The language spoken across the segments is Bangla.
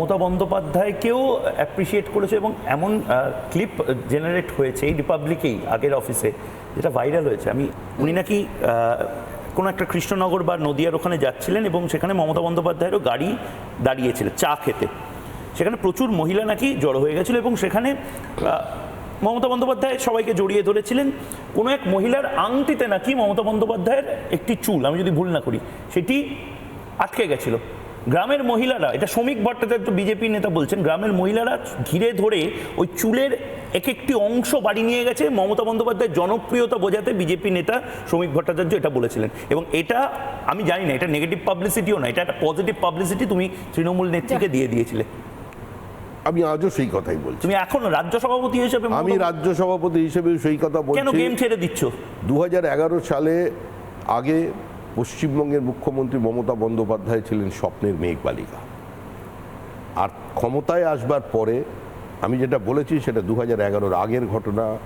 মমতা বন্দ্যোপাধ্যায়কেও অ্যাপ্রিসিয়েট করেছে এবং এমন ক্লিপ জেনারেট হয়েছে এই রিপাবলিকেই আগের অফিসে যেটা ভাইরাল হয়েছে। আমি, উনি নাকি কোনো একটা কৃষ্ণনগর বা নদিয়ার ওখানে যাচ্ছিলেন এবং সেখানে মমতা বন্দ্যোপাধ্যায়েরও গাড়ি দাঁড়িয়েছিল চা খেতে। সেখানে প্রচুর মহিলা নাকি জড়ো হয়ে গেছিল এবং সেখানে মমতা বন্দ্যোপাধ্যায় সবাইকে জড়িয়ে ধরেছিলেন। কোনো এক মহিলার আংটিতে নাকি মমতা বন্দ্যোপাধ্যায়ের একটি চুল, আমি যদি ভুল না করি, সেটি আটকে গেছিল। গ্রামের মহিলারা এটা শ্রমিক ভট্টাচার্য বিজেপি নেতা বলছেন গ্রামের মহিলারা ঘিরে ধরে ওই চুলের এক একটি অংশ বাড়ি নিয়ে গেছে। মমতা বন্দ্যোপাধ্যায়ের জনপ্রিয়তা বোঝাতে বিজেপি নেতা শ্রমিক ভট্টাচার্য এটা বলেছিলেন। এবং এটা আমি জানি না এটা নেগেটিভ পাবলিসিটিও না এটা একটা পজিটিভ পাবলিসিটি তুমি তৃণমূল নেত্রীকে দিয়ে দিয়েছিলে। আমি আজও সেই কথাই বলছি। তুমি এখন রাজ্য সভাপতি হিসেবে আমি রাজ্য সভাপতি হিসেবে সেই কথা বলছি। কেন গেম ছেড়ে দিচ্ছ? দু হাজার এগারো সালে আগে পশ্চিমবঙ্গের মুখ্যমন্ত্রী মমতা বন্দ্যোপাধ্যায় ছিলেন স্বপ্নের মেঘ বালিকা আর ক্ষমতায় আসবার পরে আমি যেটা বলেছি সেটা দু হাজার আগের ঘটনা,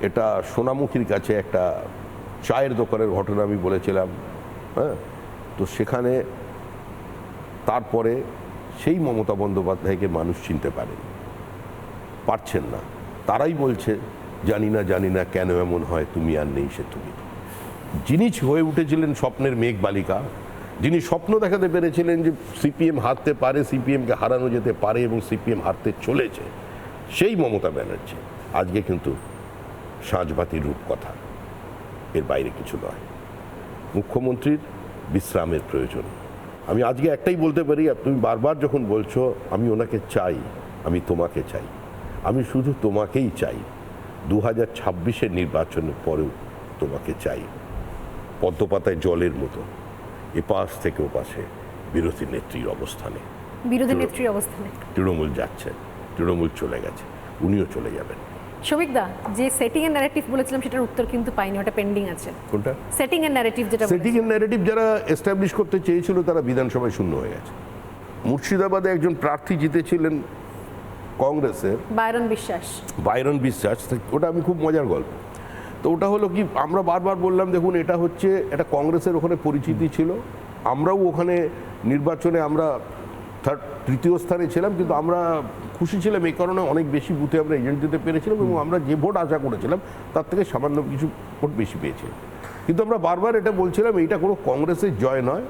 এটা সোনামুখীর কাছে একটা চায়ের দোকানের ঘটনা আমি বলেছিলাম হ্যাঁ? তো সেখানে তারপরে সেই মমতা বন্দ্যোপাধ্যায়কে মানুষ চিনতে পারে পারছেন না। তারাই বলছে, জানি না জানি না কেন এমন হয়, তুমি আর নেই সে তুমি। যিনি হয়ে উঠেছিলেন স্বপ্নের মেঘ বালিকা, যিনি স্বপ্ন দেখাতে পেরেছিলেন যে সিপিএম হারতে পারে, সিপিএমকে হারানো যেতে পারে এবং সিপিএম হারতে চলেছে, সেই মমতা ব্যানার্জি আজকে কিন্তু সাঁঝবাতির রূপকথা। এর বাইরে কিছু নয়। মুখ্যমন্ত্রীর বিশ্রামের প্রয়োজন। আমি আজকে একটাই বলতে পারি, আর তুমি বারবার যখন বলছো, আমি ওনাকে চাই, আমি তোমাকে চাই। আমি শুধু তোমাকেই চাই। দু হাজার নির্বাচনের পরেও তোমাকে চাই। পদ্মপাতায় জলের মতো এপাশ থেকে ওপাশে বিরোধী নেত্রীর অবস্থানে। বিরোধী নেত্রীর অবস্থানে। তৃণমূল যাচ্ছে তৃণমূল চলে গেছে উনিও চলে যাবেন। শ্রমিক দা যে সেটিং এর ন্যারেটিভ বলেছিলাম সেটার উত্তর কিন্তু পাইনি ওটা পেন্ডিং আছে। কোনটা? সেটিং এর ন্যারেটিভ যেটা সেটিং এর ন্যারেটিভ যারা এস্টাবলিশ করতে চেয়েছিল তারা বিধানসভায় শূন্য হয়ে গেছে। মুর্শিদাবাদে একজন প্রার্থী জিতেছিলেন কংগ্রেসের। বায়রন বিশ্বাস। বাইরন বিশ্বাস ওটা আমি খুব মজার গল্প। তো ওটা হলো কি আমরা বারবার বললাম দেখুন এটা হচ্ছে এটা কংগ্রেসের ওখানে পরিচিতি ছিল। আমরাও ওখানে নির্বাচনে আমরা থার্ড তৃতীয় স্থানে ছিলাম কিন্তু আমরা খুশি ছিলাম। এই কারণে অনেক বেশি বুথে আমরা এজেন্ট দিতে পেরেছিলাম এবং আমরা যে ভোট আশা করেছিলাম তার থেকে সামান্য কিছু ভোট বেশি পেয়েছিলাম কিন্তু আমরা বারবার এটা বলছিলাম এইটা কোনো কংগ্রেসের জয় নয়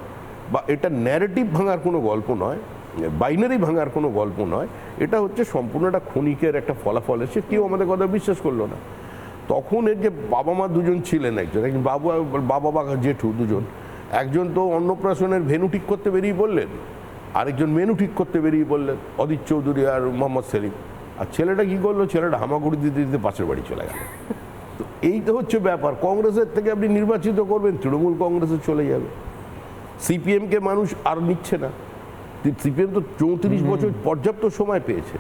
বা এটা ন্যারেটিভ ভাঙার কোনো গল্প নয় বাইনারি ভাঙার কোনো গল্প নয়। এটা হচ্ছে সম্পূর্ণ একটা ক্ষণিকের একটা ফলাফল এসে কেউ আমাদের কথা বিশ্বাস করল না। তখন এর যে বাবা মা দুজন ছিলেন একজন একজন বাবা বাবা বা জেঠু দুজন একজন তো অন্নপ্রাশনের ভেনু ঠিক করতে বেরিয়ে বললেন আরেকজন মেনু ঠিক করতে বেরিয়ে বললেন অদিত চৌধুরী আর মোহাম্মদ সেলিম। আর ছেলেটা কি করল? ছেলেটা হামাগুড়ি দিতে দিতে পাশের বাড়ি চলে গেল। তো এই তো হচ্ছে ব্যাপার। কংগ্রেসের থেকে আপনি নির্বাচিত করবেন তৃণমূল কংগ্রেসে চলে যাবে। সিপিএমকে মানুষ আর নিচ্ছে না। সিপিএম তো চৌত্রিশ বছর পর্যাপ্ত সময় পেয়েছে।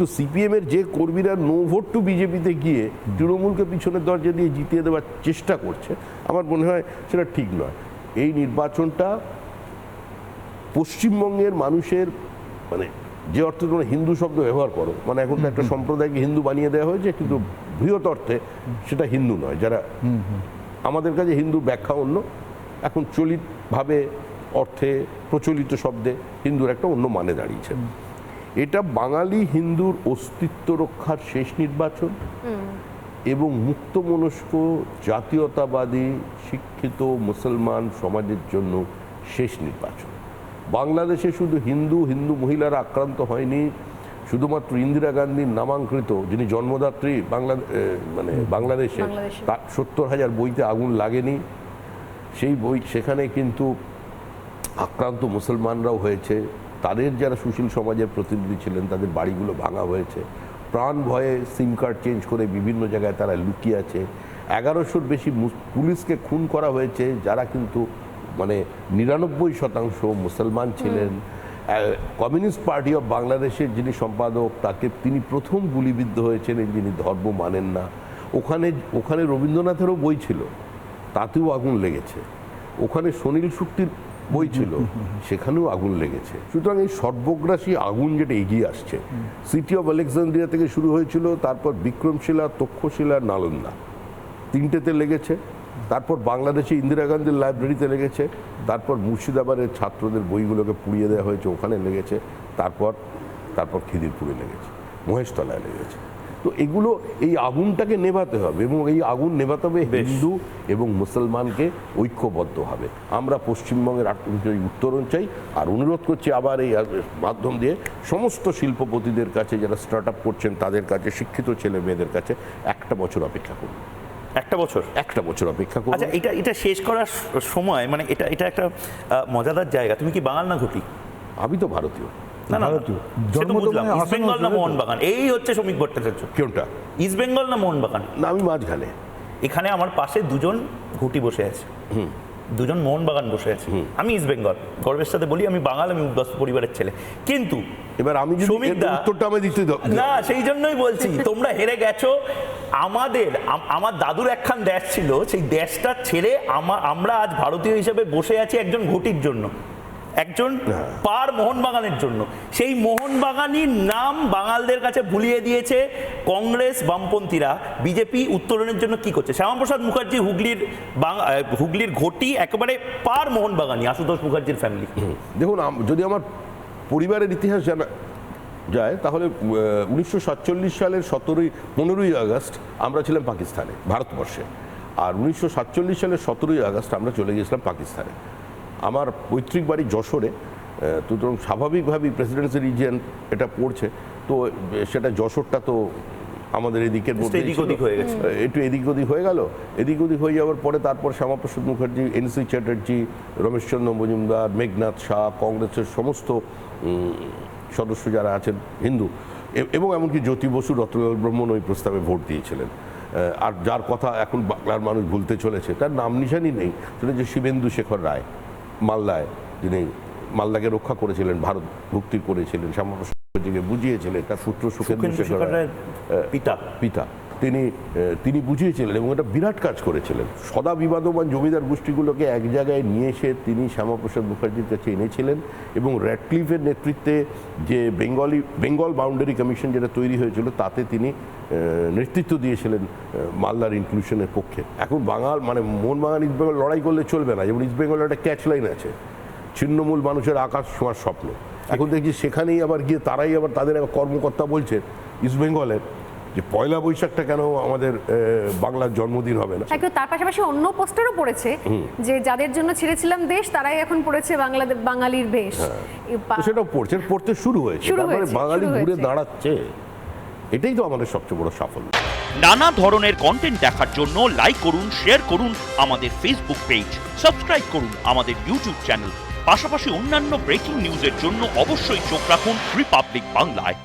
তো সিপিএম এর যে কর্মীরা নো ভোট টু বিজেপিতে গিয়ে তৃণমূলকে পিছনের দরজা দিয়ে জিতিয়ে দেওয়ার চেষ্টা করছে, আমার মনে হয় সেটা ঠিক নয়। এই নির্বাচনটা পশ্চিমবঙ্গের মানুষের মানে যে অর্থে তোমরা হিন্দু শব্দ ব্যবহার করো মানে এখন তো একটা সম্প্রদায়কে হিন্দু বানিয়ে দেওয়া হয়েছে, কিন্তু বৃহৎ অর্থে সেটা হিন্দু নয়, যারা আমাদের কাছে হিন্দু ব্যাখ্যা অন্য, এখন চলিতভাবে অর্থে প্রচলিত শব্দে হিন্দুর একটা অন্য মানে দাঁড়িয়েছে। এটা বাঙালি হিন্দুর অস্তিত্ব রক্ষার শেষ নির্বাচন। এবং মুক্ত মনস্ক জাতীয়তাবাদী শিক্ষিত মুসলমান সমাজের জন্য শেষ নির্বাচন। বাংলাদেশে শুধু হিন্দু হিন্দু মহিলারা আক্রান্ত হয়নি শুধুমাত্র ইন্দিরা গান্ধীর নামাঙ্কৃত যিনি জন্মদাত্রী বাংলা মানে বাংলাদেশে বাংলাদেশে। তার সত্তর হাজার বইতে আগুন লাগেনি। সেই বই সেখানে কিন্তু আক্রান্ত মুসলমানরাও হয়েছে। তাদের যারা সুশীল সমাজের প্রতিনিধি ছিলেন তাদের বাড়িগুলো ভাঙা হয়েছে। প্রাণ ভয়ে সিম কার্ড চেঞ্জ করে বিভিন্ন জায়গায় তারা লুকিয়ে আছে। এগারোশোর বেশি পুলিশকে খুন করা হয়েছে যারা কিন্তু মানে নিরানব্বই শতাংশ মুসলমান ছিলেন। কমিউনিস্ট পার্টি অফ বাংলাদেশের যিনি সম্পাদক তাকে তিনি প্রথম গুলিবিদ্ধ হয়েছিলেন যিনি ধর্ম মানেন না। ওখানে ওখানে রবীন্দ্রনাথেরও বই ছিল তাতেও আগুন লেগেছে। ওখানে সুনীল শুক্তির বই ছিল সেখানেও আগুন লেগেছে। সুতরাং এই সর্বগ্রাসী আগুন যেটা এগিয়ে আসছে সিটি অফ আলেকজান্দ্রিয়া থেকে শুরু হয়েছিল, তারপর বিক্রমশিলা, তক্ষশিলা, নালন্দা। তিনটেতে লেগেছে, তারপর বাংলাদেশে ইন্দিরা গান্ধীর লাইব্রেরিতে লেগেছে, তারপর মুর্শিদাবাদের ছাত্রদের বইগুলোকে পুড়িয়ে দেওয়া হয়েছে, ওখানে লেগেছে, তারপর তারপর খিদিরপুরে লেগেছে, মহেশতলায় লেগেছে। তো এগুলো এই আগুনটাকে নেভাতে হবে এবং এই আগুন নেভাতে হবে হিন্দু এবং মুসলমানকে ঐক্যবদ্ধ হবে। আমরা পশ্চিমবঙ্গের উত্তরণ চাই আর অনুরোধ করছি আবার এই মাধ্যম দিয়ে সমস্ত শিল্পপতিদের কাছে যারা স্টার্ট আপ করছেন তাদের কাছে শিক্ষিত ছেলে মেয়েদের কাছে একটা বছর অপেক্ষা করুন। একটা বছর? একটা বছর অপেক্ষা করুন। আচ্ছা এটা এটা শেষ করার সময় মানে এটা এটা একটা মজাদার জায়গা। তুমি কি বাঙাল না ঘটি? আমি তো ভারতীয়। না না ভারতীয়। সে তো বুঝলাম। ইস্ট বেঙ্গল না মোহনবাগান? এই হচ্ছে শ্রমিক ভট্টাচার্য। কোনটা ইস্ট বেঙ্গল না মোহনবাগান? না আমি মাঝখানে। এখানে আমার পাশে দুজন ঘুটি বসে আছে। দুজন মোহনবাগান বসে আছে। আমি ইস্ট বেঙ্গল। গর্বের সাথে বলি আমি বাঙাল আমি উদ্বাস্তু পরিবারের ছেলে। কিন্তু এবার আমি উত্তরটা আমি দিতে দাও। না সেই জন্যই বলছি তোমরা হেরে গেছো। আমাদের আমার দাদুর একখান দেশ ছিল। সেই দেশটা ছেড়ে আমা- আমরা আজ ভারতীয় হিসেবে বসে আছি একজন ঘটির জন্য। একজন পার মোহনবাগানের জন্য। সেই মোহনবাগানির নাম বাঙালদের কাছে ভুলিয়ে দিয়েছে কংগ্রেস বামপন্থীরা। বিজেপি উত্তরণের জন্য কি করছে? শ্যামাপ্রসাদ মুখার্জি হুগলির হুগলির ঘটি একেবারে পার মোহনবাগানি আশুতোষ মুখার্জির ফ্যামিলি দেখুন যদি আমার পরিবারের ইতিহাস জানা যায় তাহলে উনিশশো সাতচল্লিশ সালের সতেরোই পনেরোই আগস্ট আমরা ছিলাম পাকিস্তানে ভারতবর্ষে। আর উনিশশো সাতচল্লিশ সালের সতেরোই আগস্ট আমরা চলে গিয়েছিলাম পাকিস্তানে। আমার পৈতৃক বাড়ি যশোরে সুতরাং স্বাভাবিকভাবেই প্রেসিডেন্সি রিজিয়ন এটা পড়ছে তো সেটা যশোরটা তো আমাদের এদিকের মধ্যে এদিক ওদিক হয়ে গেছে। একটু এদিক ওদিক হয়ে গেল এদিক ওদিক হয়ে যাওয়ার পরে তারপর শ্যামাপ্রসাদ মুখার্জি এনসি চ্যাটার্জি রমেশচন্দ্র মজুমদার মেঘনাথ শাহ কংগ্রেসের সমস্ত সদস্য যারা আছেন হিন্দু এবং এমনকি জ্যোতি বসু রতনলাল ব্রহ্মণ ওই প্রস্তাবে ভোট দিয়েছিলেন। আর যার কথা এখন বাংলার মানুষ ভুলতে চলেছে তার নাম নিশানই নেই সেটা যে শিবেন্দু শেখর রায়। মালদায় যিনি মালদাকে রক্ষা করেছিলেন ভারত ভুক্তি করেছিলেন সামান্য মুখার্জিকে বুঝিয়েছিলেন তার সূত্র সুখেন্দ্র শেখর পিতা। পিতা। তিনি তিনি বুঝিয়েছিলেন এবং এটা বিরাট কাজ করেছিলেন। সদা বিবাদমান জমিদার গোষ্ঠীগুলোকে এক জায়গায় নিয়ে এসে তিনি শ্যামাপ্রসাদ মুখার্জির কাছে এনেছিলেন এবং র্যাডক্লিফের নেতৃত্বে যে বেঙ্গলি, বেঙ্গল বাউন্ডারি কমিশন যেটা তৈরি হয়েছিল, তাতে তিনি নেতৃত্ব দিয়েছিলেন মালদার ইনক্লুশনের পক্ষে। এখন বাঙাল মানে মোহনবাগান ইস্ট বেঙ্গল লড়াই করলে চলবে না। যেমন ইস্ট বেঙ্গলের একটা ক্যাচ লাইন আছে। ছিন্নমূল মানুষের আকাশ ছোঁয়ার স্বপ্ন। এখন দেখছি সেখানেই আবার গিয়ে তারাই আবার তাদের কর্মকর্তা বলছে ইস্ট বেঙ্গলের যে পয়লা বৈশাখটা কেন আমাদের আহ, বাংলার জন্মদিন হবে না? তার পাশাপাশি অন্য পোস্টারও পড়েছে যে যাদের জন্য ছেড়েছিলাম দেশ তারাই এখন পড়েছে বাংলাদেশ বাঙালির বেশ। এই সেটাও পড়ছে পড়তে শুরু হয়েছে। তারপরে বাঙালি ঘুরে হয়েছে। দাঁড়াচ্ছে। এটাই তো আমাদের সবচেয়ে বড় সাফল্য। নানা ধরনের কন্টেন্ট দেখার জন্য লাইক করুন শেয়ার করুন আমাদের ফেসবুক পেজ সাবস্ক্রাইব করুন আমাদের ইউটিউব চ্যানেল পাশাপাশি অন্যান্য ব্রেকিং নিউজের জন্য অবশ্যই চোখ রাখুন রিপাবলিক বাংলায়